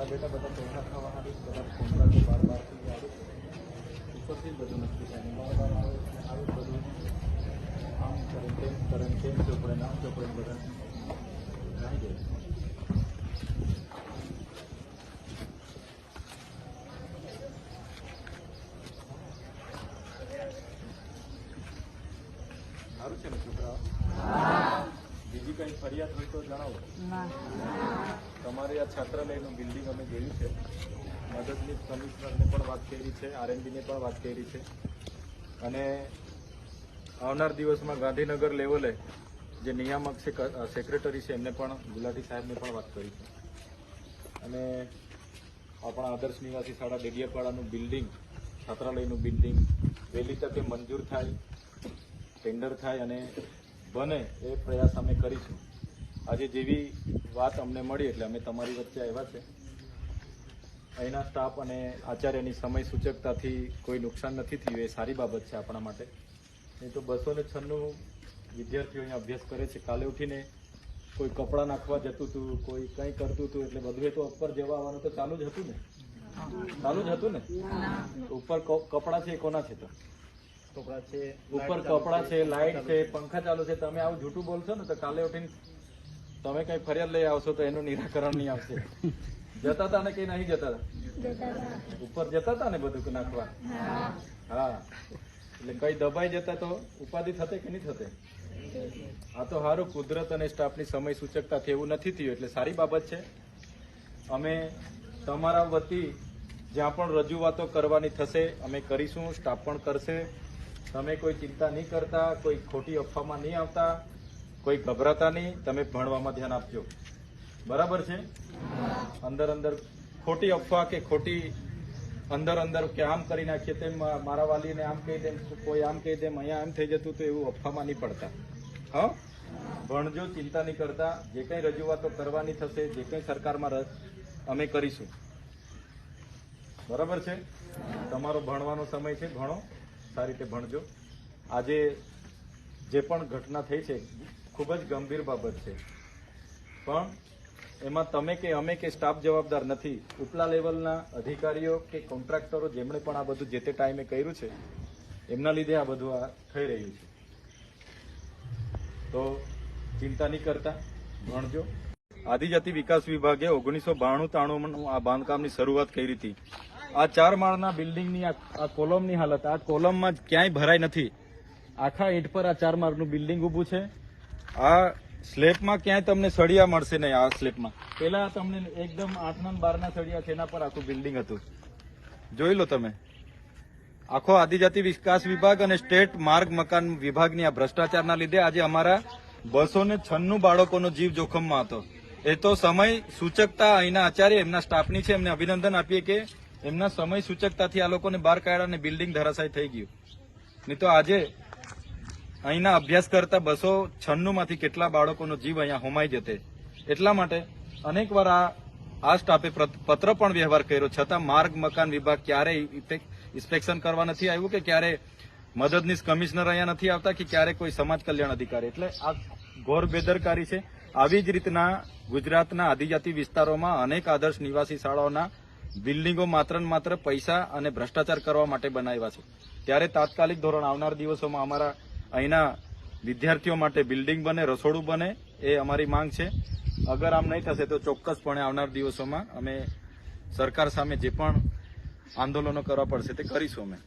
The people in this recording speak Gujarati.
મારા બેટા બધા પૈસા ખાવાના બી બધા કોન્ટ્રાક્ટ બાર બારથી આવે ઉપરથી જ બધું નક્કી થાય અને બાર બાર આવે અને આવે જ બધું આમ કરે તેમ કરે ને તેમ ચોપડે ને આમ ચોપડે ને બધા જાણી જાય સારું છે ને છોકરા બીજી કઈ ફરિયાદ હોય તો જણાવો. તમારે આ છાત્રાલયનું બિલ્ડિંગ અમે જોયું છે. મદદનીશ કમિશનરને પણ વાત કરી છે આરએનબીને પણ વાત કરી છે. અને આવનાર દિવસમાં ગાંધીનગર લેવલે જે નિયામક છે સેક્રેટરી છે એમને પણ ગુલાટી સાહેબને પણ વાત કરી છે. અને આપણા આદર્શ નિવાસી શાળા ડેડિયાપાડાનું બિલ્ડિંગ છાત્રાલયનું બિલ્ડિંગ વહેલી તકે મંજૂર થાય ટેન્ડર થાય અને બને એ પ્રયાસ અમે કરીશું. આજે જેવી વાત અમને મળી એટલે અમે તમારી વચ્ચે આવ્યા છે. અહીંના સ્ટાફ અને આચાર્યની સમય સૂચકતાથી કોઈ નુકસાન નથી થયું એ સારી બાબત છે આપણા માટે. નહીં તો બસો ને છન્નું વિદ્યાર્થીઓ અહીંયા અભ્યાસ કરે છે. કાલે ઉઠીને કોઈ કપડાં નાખવા જતું હતું કોઈ કંઈ કરતું હતું એટલે બધું એ તો ઉપર જવા આવવાનું તો ચાલુ જ હતું ને? ચાલુ જ હતું ને? ઉપર કપડાં છે એ કોના છે તો? ઉપર કપડાં છે લાઇટ છે પંખા ચાલુ છે. તમે આવું જૂઠું બોલશો ને તો કાલે ઉઠીને તમે કઈ ફરિયાદ લઈ આવશો તો એનું નિરાકરણ નહીં આવશે. જતા હતા ને કઈ નહીં જતા ઉપર જતા હતા ને બધું નાખવા? હા. એટલે કઈ દબાઈ જતા તો ઉપાધિ થતે કે નહીં થતે? આ તો સારું કુદરત અને સ્ટાફની સમય સૂચકતાથી એવું નથી થયું એટલે સારી બાબત છે. અમે તમારા વતી જ્યાં પણ રજૂઆતો કરવાની થશે અમે કરીશું સ્ટાફ પણ કરશે. તમે કોઈ ચિંતા નહીં કરતા, કોઈ ખોટી અફવામાં નહીં આવતા, કોઈ ગભરાતા નહીં, તમે ભણવામાં ધ્યાન આપજો. બરાબર છે? અંદર અંદર ખોટી અફવા કે ખોટી અંદર અંદર કે આમ કરી નાખીએ તેમ મારા વાલીને આમ કહી દેમ, કોઈ આમ કહી દેમ, અહીંયા આમ થઈ જતું તો એવું અફવામાં નહીં પડતા. હા? ભણજો, ચિંતા નહીં કરતા. જે કંઈ રજૂઆતો કરવાની થશે, જે કંઈ સરકારમાં અમે કરીશું. બરાબર છે? તમારો ભણવાનો સમય છે, ભણો. સારી રીતે ભણજો. આજે જે પણ ઘટના થઈ છે, ખૂબ જ ગંભીર બાબત છે. પણ એમાં તમે કે અમે કે સ્ટાફ જવાબદાર નથી, ઉપલા લેવલના અધિકારીઓ કે કોન્ટ્રાક્ટરો જેમણે પણ આ બધું જે તે ટાઈમે કર્યું છે, એમના લીધે આ બધું આ થઈ રહ્યું છે. તો ચિંતા નહીં કરતા, ભણજો. આદિજાતિ વિકાસ વિભાગે ઓગણીસો બાણું ત્રાણું આ બાંધકામની શરૂઆત કરી હતી. આ ચાર માળના બિલ્ડિંગની, આ કોલમની હાલત, આ કોલમમાં ક્યાંય ભરાઈ નથી. આખા ઈંટ પર આ ચાર માળનું બિલ્ડિંગ ઊભું છે. આ સ્લેબમાં ક્યાંય તમને સળિયા મળશે નહીં આ સ્લેબમાં. પેલા તમને એકદમ આઠના બારના સળિયા છે એના પર આખું બિલ્ડિંગ હતું. જોઈ લો તમે. આખો આદિજાતિ વિકાસ વિભાગ અને સ્ટેટ માર્ગ મકાન વિભાગની આ ભ્રષ્ટાચારના લીધે આજે અમારા બસો ને છન્નું બાળકોનો જીવ જોખમમાં હતો. એ તો સમય સૂચકતા અહીંના આચાર્ય, એમના સ્ટાફની છે, એમને અભિનંદન આપીએ કે એમના સમય સૂચકતાથી આ લોકોને બહાર કાઢ્યા અને બિલ્ડિંગ ધરાશાય થઈ ગયું. નહીં તો આજે અહીંના અભ્યાસ કરતા બસો છન્નુંમાંથી કેટલા બાળકોનો જીવ અહીંયા હોમાઈ જતે. એટલા માટે અનેકવાર આ આ સ્ટાફે પત્ર પણ વ્યવહાર કર્યો. છતાં માર્ગ, મકાન વિભાગ ક્યારેય ઇન્સ્પેક્શન કરવા નથી આવ્યું કે ક્યારે મદદનીશ કમિશનર અહીંયા નથી આવતા કે ક્યારે કોઈ સમાજ કલ્યાણ અધિકારી. એટલે આ ઘોર બેદરકારી છે. આવી જ રીતના ગુજરાતના આદિજાતિ વિસ્તારોમાં અનેક આદર્શ નિવાસી શાળાઓના બિલ્ડિંગો માત્ર માત્ર પૈસા અને ભ્રષ્ટાચાર કરવા માટે બનાવ્યા છે. ત્યારે તાત્કાલિક ધોરણ આવનાર દિવસોમાં અમારા અહીંના વિદ્યાર્થીઓ માટે બિલ્ડિંગ બને, રસોડું બને એ અમારી માંગ છે. અગર આમ નહીં થશે તો ચોક્કસપણે આવનાર દિવસોમાં અમે સરકાર સામે જે પણ આંદોલનો કરવા પડશે તે કરીશું અમે.